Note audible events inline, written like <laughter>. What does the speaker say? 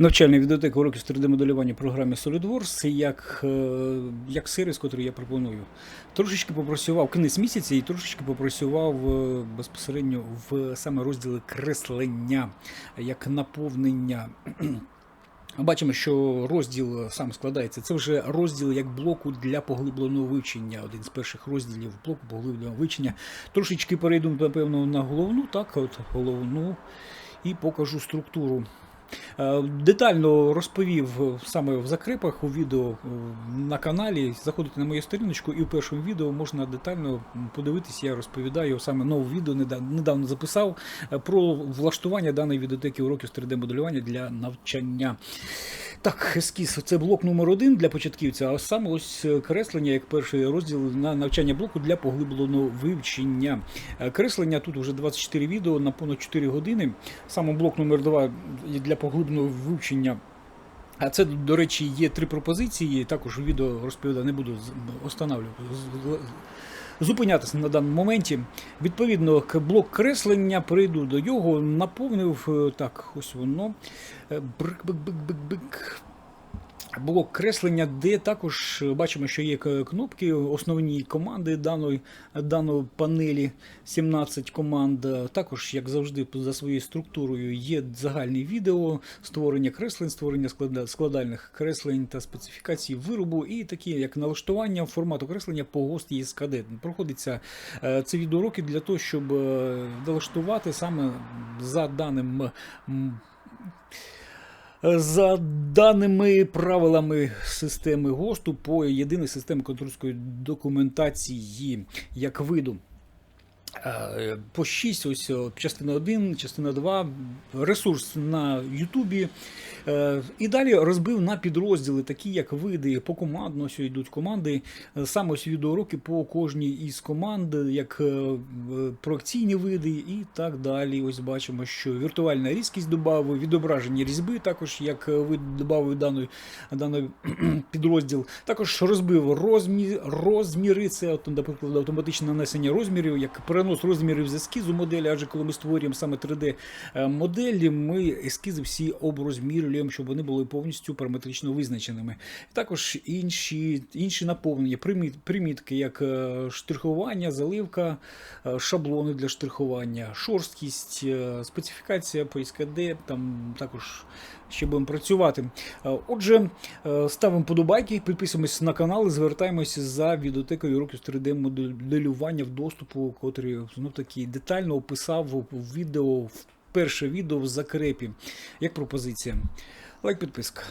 навчальна відеотека уроків з 3D-моделювання в програмі SolidWorks як, е, як сервіс, який я пропоную. Трошечки попрацював кінець місяця і трошечки попрацював е, безпосередньо в саме розділи креслення, як наповнення. <clears throat> Бачимо, що розділ сам складається. Це вже розділ як блоку для поглибленого вивчення. Один з перших розділів блоку поглибленого вивчення. Трошечки перейду, напевно, на головну, так, от головну, і покажу структуру. Е, Детально розповів е, саме в закрепах у відео е, на каналі. Заходите на мою сторіночку, і в першому відео можна детально подивитись. Я розповідаю саме нове відео недавно, записав про влаштування даної відеотеки уроків з 3D-моделювання для навчання. Так, ескіз це блок номер один для початківця, а саме ось е, креслення як перший розділ на навчання блоку для поглибленого вивчення. Е, Креслення тут вже 24 відео на понад 4 години. Саме блок номер 2 для поглибленого вивчення. А це, до речі, є три пропозиції. Також відео розповідаю, не буду останавлювати. Зупинятися на даному моменті. Відповідно, блок креслення прийду до його, наповнив е, так, ось воно. Е, Брик-бик-бик-бик-бик. Блок креслення, де також е, бачимо, що є кнопки, основні команди даної, даної панелі, 17 команд. Також, як завжди, за своєю структурою є загальне відео, створення креслень, створення складальних креслень та специфікації виробу, і такі як налаштування формату креслення по ГОСТ ЄСКД. Проходиться це відеоуроки для того, щоб е, налаштувати саме за даним. За даними правилами системи ГОСТу по єдиній системі контрольської документації як виду. Е, По 6, ось частина 1, частина 2, ресурс на Ютубі. Е, І далі розбив на підрозділи, такі як види, покомандно, ось йдуть команди. Е, Саме ось відеоуроки по кожній із команд, як проекційні види і так далі. Ось бачимо, що віртуальна різкість додав, відображення різьби, також як вид додав даний, даний <clears throat> підрозділ. Також розбив розмі, розміри, це, наприклад, автоматичне нанесення розмірів, як перенос розмірів з ескізу моделі, адже коли ми створюємо саме 3D е, ми ескізи всі оброзмірюємо, щоб вони були повністю параметрично визначеними. Також інші, інші наповнення, примітки, як е, штрихування, заливка, е, шаблони для штрихування, шорсткість, специфікація по СКД, там також ще будемо працювати. Е, Отже, е, ставимо подобайки, підписуємося на канал і звертаємося за відеотекою уроків 3D-моделювання в доступу, котрий знов таки детально описав в відео, в перше відео в закрепі. Як пропозиція. Лайк, підписка.